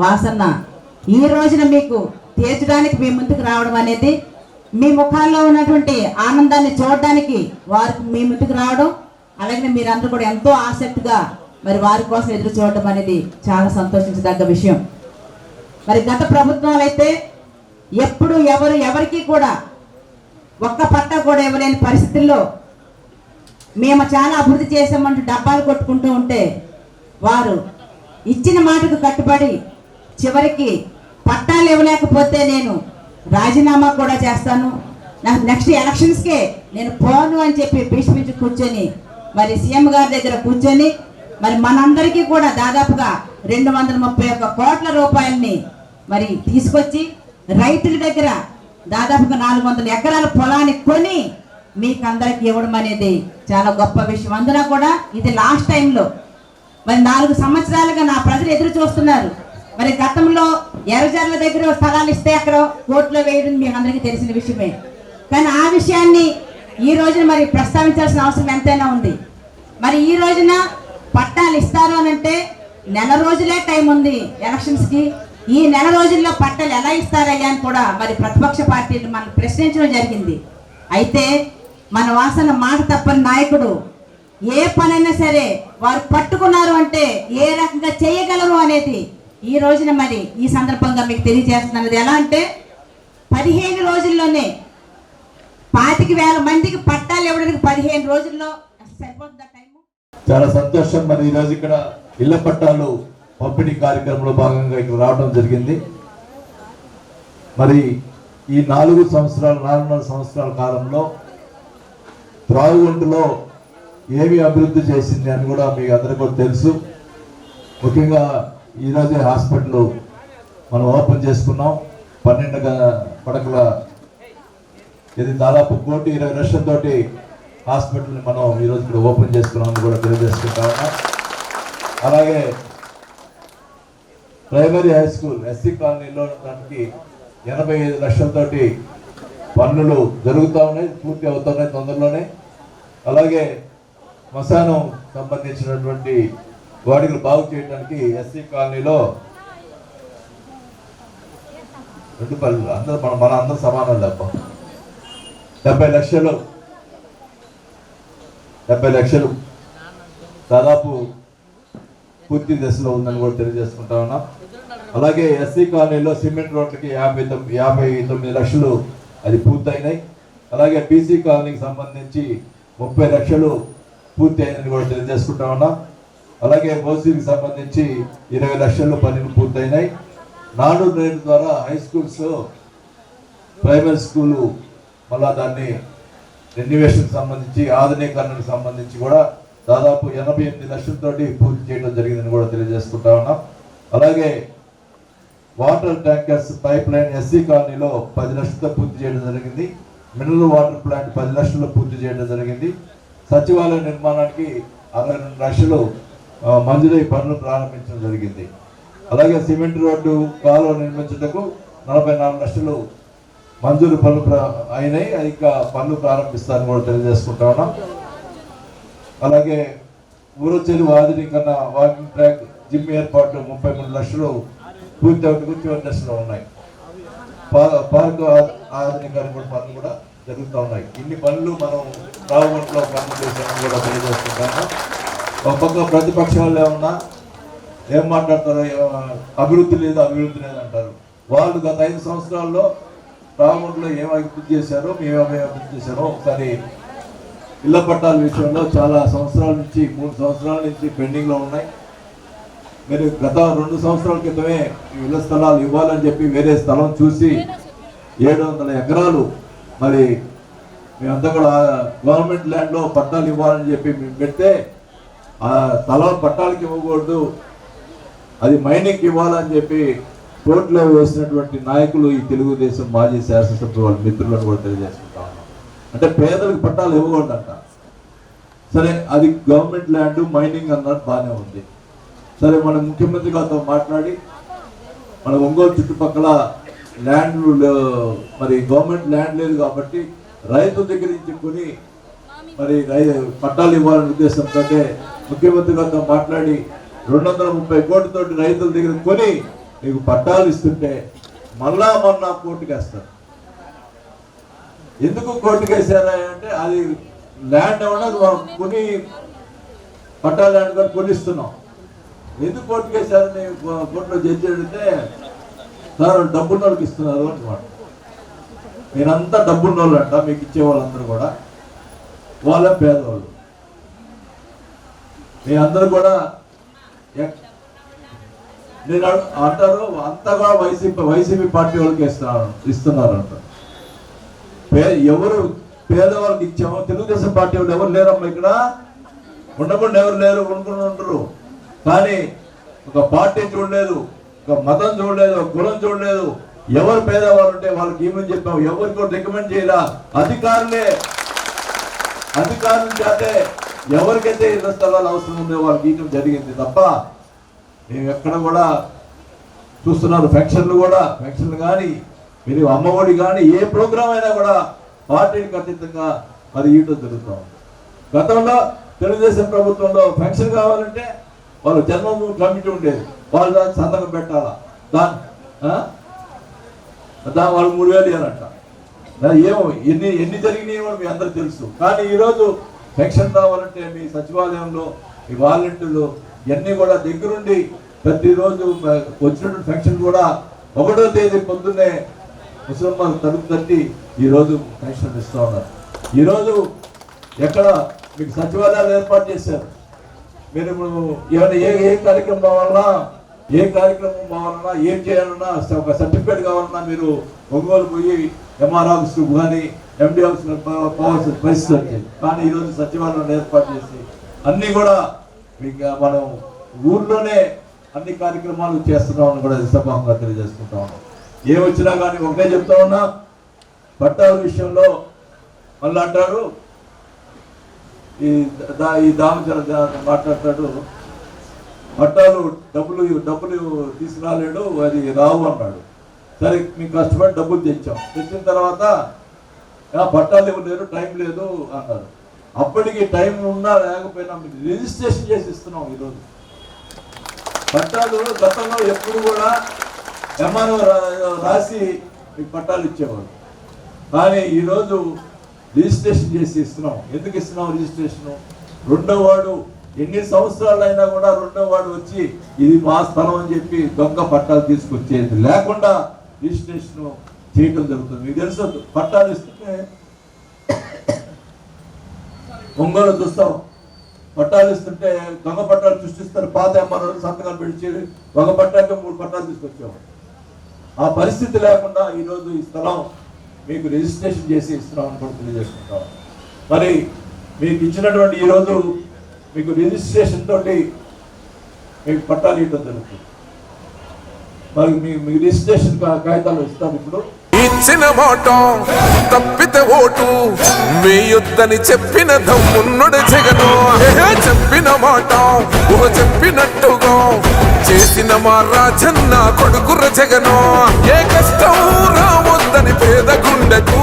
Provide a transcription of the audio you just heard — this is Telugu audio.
వాసన్న ఈ రోజున మీకు తీర్చడానికి మీ ముందుకు రావడం అనేది మీ ముఖాల్లో ఉన్నటువంటి ఆనందాన్ని చూడడానికి వారికి మీ ముందుకు రావడం అలాగే మీరందరూ కూడా ఎంతో ఆసక్తిగా మరి వారి కోసం ఎదురు చూడడం అనేది చాలా సంతోషించదగ్గ విషయం. మరి గత ప్రభుత్వాలు అయితే ఎప్పుడు ఎవరు ఎవరికి కూడా ఒక్క పట్ట కూడా ఇవ్వలేని పరిస్థితుల్లో మేము చాలా అభివృద్ధి చేసామంటూ డబ్బాలు కొట్టుకుంటూ ఉంటే వారు ఇచ్చిన మాటకు కట్టుబడి చివరికి పట్టాలు ఇవ్వలేకపోతే నేను రాజీనామా కూడా చేస్తాను. నాకు నెక్స్ట్ ఎలక్షన్స్కే నేను పోను అని చెప్పి భీష్మించి కూర్చొని మరి సీఎం గారి దగ్గర కూర్చొని మరి మనందరికీ కూడా దాదాపుగా రెండు వందల ముప్పై ఒక్క కోట్ల రూపాయలని మరి తీసుకొచ్చి రైతుల దగ్గర దాదాపుగా నాలుగు వందల ఎకరాల పొలాన్ని కొని మీకు అందరికి ఇవ్వడం అనేది చాలా గొప్ప విషయం. అందున కూడా ఇది లాస్ట్ టైంలో మరి నాలుగు సంవత్సరాలుగా నా ప్రజలు ఎదురు చూస్తున్నారు. మరి గతంలో ఎర్రజర్ల దగ్గర స్థలాలు ఇస్తే అక్కడ కోర్టులో వేయడం మీకు అందరికీ తెలిసిన విషయమే. కానీ ఆ విషయాన్ని ఈ రోజున మరి ప్రస్తావించాల్సిన అవసరం ఎంతైనా ఉంది. మరి ఈ రోజున పట్టాలు ఇస్తారు అని అంటే నెల రోజులే టైం ఉంది ఎలక్షన్స్కి ఈ నెల రోజుల్లో పట్టాలు ఎలా ఇస్తారయ్యా అని కూడా మరి ప్రతిపక్ష పార్టీలు మనం ప్రశ్నించడం జరిగింది. అయితే మన వాసన మాట తప్పని నాయకుడు ఏ పనైనా సరే వారు పట్టుకున్నారు అంటే ఏ రకంగా చేయగలరు అనేది ఈ రోజున మరి ఈ సందర్భంగా మీకు తెలియజేస్తున్నది ఎలా అంటే పదిహేను రోజుల్లోనే పాతిక వేల మందికి పట్టాలు ఇవ్వడానికి పదిహేను రోజుల్లో సరిపోతుందా చాలా సంతోషం. మరి ఈరోజు ఇక్కడ ఇళ్ళ పట్టాలు పంపిణీ కార్యక్రమంలో భాగంగా ఇక్కడ రావడం జరిగింది. మరి ఈ నాలుగు సంవత్సరాలు నాలుగున్నర సంవత్సరాల కాలంలో త్రాగుంటులో ఏమి అభివృద్ధి చేసింది అని కూడా మీకు అందరికీ కూడా తెలుసు. ముఖ్యంగా ఈరోజే హాస్పిటల్ మనం ఓపెన్ చేసుకున్నాం. పన్నెండు పడకల ఇది దాదాపు కోటి ఇరవై లక్షలతోటి హాస్పిటల్ని మనం ఈరోజు ఇక్కడ ఓపెన్ చేసుకున్నామని కూడా తెలియజేసుకుంటా ఉన్నాం. అలాగే ప్రైమరీ హై స్కూల్ ఎస్సీ కాలనీలో దానికి ఎనభై ఐదు లక్షలతోటి పనులు జరుగుతూ ఉన్నాయి పూర్తి అవుతున్నాయి తొందరలోనే. అలాగే మసానం సంబంధించినటువంటి వాటిని బాగు చేయడానికి ఎస్సీ కాలనీలో రెండు పల్లెలు. అందరూ మన మన అందరూ సమానం లేప డెబ్బై లక్షలు. డెబ్బై లక్షలు. దాదాపు పూర్తి దశలో ఉందని కూడా తెలియజేసుకుంటా ఉన్నాం. అలాగే ఎస్సీ కాలనీలో సిమెంట్ రోడ్లకి యాభై తొమ్మిది యాభై తొమ్మిది లక్షలు అది పూర్తయినాయి. అలాగే బీసీ కాలనీకి సంబంధించి ముప్పై లక్షలు పూర్తి అయిందని కూడా తెలియజేసుకుంటా ఉన్నాం. అలాగే మోసీకి సంబంధించి ఇరవై లక్షలు పనులు పూర్తయినాయి. నాడు నేడు ద్వారా హై స్కూల్స్ ప్రైమరీ స్కూలు మళ్ళా దాన్ని రెన్యువేషన్కి సంబంధించి ఆధునీకరణకు సంబంధించి కూడా దాదాపు ఎనభై ఎనిమిది లక్షలతోటి పూర్తి చేయడం జరిగిందని కూడా తెలియజేసుకుంటా ఉన్నాం. అలాగే water tankers pipeline SC కాలనీలో పది లక్షలతో పూర్తి చేయడం జరిగింది. మినరల్ వాటర్ ప్లాంట్ పది లక్షల్లో పూర్తి చేయడం జరిగింది. సచివాలయ నిర్మాణానికి అరవై రెండు లక్షలు మంజూరై పనులు ప్రారంభించడం జరిగింది. అలాగే సిమెంట్ రోడ్డు కాలువ నిర్మించుటకు నలభై నాలుగు లక్షలు మంజూరు పనులు అయినాయి. ఇంకా పనులు ప్రారంభిస్తారని కూడా తెలియజేసుకుంటా ఉన్నాం. అలాగే ఊరొచ్చేది కన్నా వాకింగ్ ట్రాక్ జిమ్ ఏర్పాటు ముప్పై మూడు లక్షలు పూర్తి అవుటకు చివరి దశలో ఉన్నాయి. పా- పార్క్ ఆధునీకరణ కూడా పనులు కూడా జరుగుతూ ఉన్నాయి. ఇన్ని పనులు మనం రావుగంటలో పనులు చేసామని కూడా తెలియజేస్తుంటాము ఒక పక్క ప్రతిపక్షాలు ఏమన్నా ఏం మాట్లాడతారో అభివృద్ధి లేదు అభివృద్ధి లేదు అంటారు. వాళ్ళు గత ఐదు సంవత్సరాల్లో రావుగంటలో ఏం అభివృద్ధి చేశారో మేము అభివృద్ధి చేశారో ఒకసారి ఇళ్ళ పట్టాల విషయంలో చాలా సంవత్సరాల నుంచి మూడు సంవత్సరాల నుంచి పెండింగ్లో ఉన్నాయి. మీరు గత రెండు సంవత్సరాల క్రితమే ఈ ఇళ్ళ స్థలాలు ఇవ్వాలని చెప్పి వేరే స్థలం చూసి ఏడు వందల ఎకరాలు మరి మేమంతా కూడా గవర్నమెంట్ ల్యాండ్లో పట్టాలు ఇవ్వాలని చెప్పి మేము పెడితే ఆ పట్టాలకి ఇవ్వకూడదు. అది మైనింగ్కి ఇవ్వాలని చెప్పి కోర్టులో వేసినటువంటి నాయకులు ఈ తెలుగుదేశం మాజీ శాసనసభ్యులు వాళ్ళ మిత్రులను కూడా తెలియజేసుకుంటా ఉన్నాం. అంటే పేదలకు పట్టాలు ఇవ్వకూడదంట. సరే అది గవర్నమెంట్ ల్యాండ్ మైనింగ్ అన్నట్టు బాగానే ఉంది. సరే మన ముఖ్యమంత్రి గారితో మాట్లాడి మన ఒంగోలు చుట్టుపక్కల ల్యాండ్ మరి గవర్నమెంట్ ల్యాండ్ లేదు కాబట్టి రైతు దగ్గర నుంచి కొని మరి రై పట్టాలు ఇవ్వాలనే ఉద్దేశంతో ముఖ్యమంత్రి గారితో మాట్లాడి రెండు వందల ముప్పై కోట్లతోటి రైతుల దగ్గర కొని మీకు పట్టాలు ఇస్తుంటే మళ్ళా మొన్న కోర్టుకేస్తారు. ఎందుకు కోర్టుకేసారా అంటే అది ల్యాండ్ ఏమన్నా మనం కొని పట్టా ల్యాండ్ కూడా కొనిస్తున్నాం. ఎందుకు కోర్టుకేసారని కోర్టులో జడ్జి అడిగితే సార్ డబ్బున్న వాళ్ళకి ఇస్తున్నారు అనమాట మీరంతా డబ్బున్న వాళ్ళు అంట మీకు ఇచ్చే వాళ్ళందరూ కూడా. వాళ్ళ పేదవాళ్ళు మీ అందరూ కూడా నేను అంటారు అంతా కూడా వైసీపీ వైసీపీ పార్టీ వాళ్ళకి ఇస్తున్నారు ఇస్తున్నారు అంటారు ఎవరు పేదవాళ్ళకి ఇచ్చామో తెలుగుదేశం పార్టీ వాళ్ళు ఎవరు లేరమ్మా ఇక్కడ? ఉండకుండా ఎవరు లేరు ఉండకుండా ఉండరు. కానీ ఒక పార్టీ చూడలేదు ఒక మతం చూడలేదు ఒక కులం చూడలేదు. ఎవరు పేదవాళ్ళు ఉంటే వాళ్ళకి ఏమని చెప్పాం ఎవరికి కూడా రికమెండ్ చేయరా అధికారులే. అధికారులు చేతే ఎవరికైతే ఇళ్ళ స్థలాలు అవసరం ఉందో వాళ్ళు గీయటం జరిగింది తప్ప మేము ఎక్కడ కూడా చూస్తున్నారు ఫ్యాక్షన్లు కూడా ఫ్యాక్షన్లు కానీ మీరు అమ్మఒడి కానీ ఏ ప్రోగ్రామ్ అయినా కూడా పార్టీకి అతీతంగా మరి ఇవ్వడం జరుగుతాం గతంలో తెలుగుదేశం ప్రభుత్వంలో ఫ్యాక్షన్ కావాలంటే వాళ్ళు జన్మభూమి కమిటీ ఉండేది. వాళ్ళు దాన్ని సంతకం పెట్టాలా? దాని ఆ? దాని వాళ్ళు మూడు వేలు ఇవ్వాలంట ఏమో ఎన్ని ఎన్ని జరిగినాయో మీ అందరికి తెలుసు. కానీ ఈరోజు పెన్షన్ రావాలంటే మీ సచివాలయంలో ఈ వాలంటీర్లు ఇవన్నీ కూడా దగ్గరుండి ప్రతిరోజు వచ్చినటువంటి పెన్షన్ కూడా ఒకటో తేదీ పొద్దున్నే ముసలమ్మ తలుపు తట్టి ఈరోజు పెన్షన్ ఇస్తూ ఉన్నారు. ఈరోజు ఎక్కడ మీకు సచివాలయాలు ఏర్పాటు చేశారు? మీరు ఏమైనా ఏ ఏ కార్యక్రమం కావాలన్నా ఏ కార్యక్రమం కావాలన్నా ఏం చేయాలన్నా ఒక సర్టిఫికేట్ కావాలన్నా మీరు ఒంగోలు పోయి ఎంఆర్ ఆఫీస్ కానీ ఎండి ఆఫీస్ పోవాల్సిన పరిస్థితి వచ్చింది కానీ ఈరోజు సచివాలయం ఏర్పాటు చేసి అన్నీ కూడా మీకు మనం ఊర్లోనే అన్ని కార్యక్రమాలు చేస్తున్నామని కూడా సభంగా తెలియజేసుకుంటా ఉన్నాం. ఏం వచ్చినా కానీ ఒకటే చెప్తా ఉన్నా పట్టాల విషయంలో మళ్ళీ అంటారు ఈ దా ఈ దామచర మాట్లాడతాడు పట్టాలు డబ్బులు డబ్బులు తీసుకురాలేడు అది రావు అన్నాడు. సరే మీకు కష్టపడి డబ్బులు తెచ్చాం. తెచ్చిన తర్వాత పట్టాలు పట్టాలు ఇవ్వలేరు టైం లేదు అన్నారు అప్పటికి టైం ఉన్నా లేకపోయినా మీకు రిజిస్ట్రేషన్ చేసి ఇస్తున్నాం ఈరోజు. పట్టాలు గతంలో ఎప్పుడు కూడా ఎంఆర్ఓ రాసి మీకు పట్టాలు ఇచ్చేవాడు కానీ ఈరోజు రిజిస్ట్రేషన్ చేసి ఇస్తున్నాం. ఎందుకు ఇస్తున్నాం రిజిస్ట్రేషన్? రెండో వాడు ఎన్ని సంవత్సరాలైనా కూడా రెండో వాడు వచ్చి ఇది మా స్థలం అని చెప్పి దొంగ పట్టాలు తీసుకొచ్చేది. లేకుండా రిజిస్ట్రేషన్ చేయటం జరుగుతుంది. మీకు తెలుసు పట్టాలు ఇస్తుంటే ఒంగోలు చూస్తాం. పట్టాలు ఇస్తుంటే దొంగ పట్టాలు సృష్టిస్తారు. పాత ఎంఆర్ఓ సంతకాలు పెట్టి దొంగ పట్టాలకి మూడు పట్టాలు తీసుకొచ్చాము ఆ పరిస్థితి లేకుండా ఈరోజు ఈ స్థలం మీకు రిజిస్ట్రేషన్ చేసి ఇస్తున్నాం అని కూడా తెలియజేసుకుంటాం. మరి మీకు ఇచ్చినటువంటి ఈరోజు మీకు రిజిస్ట్రేషన్ తోటి మీకు పట్టాలు ఇవ్వడం జరుగుతుంది. మరి మీ రిజిస్ట్రేషన్ కాగితాలు ఇస్తాను ఇప్పుడు. ఇచ్చిన మాట తప్పితే ఓటు వేయొద్దని చెప్పిన దమ్మున్నడు జగను. చెప్పిన మాట ఊహ చెప్పినట్టుగా చేసిన మా రాజన్న కొడుకుర జగను. ఏ కష్టం రావద్దని పేద గుండెకు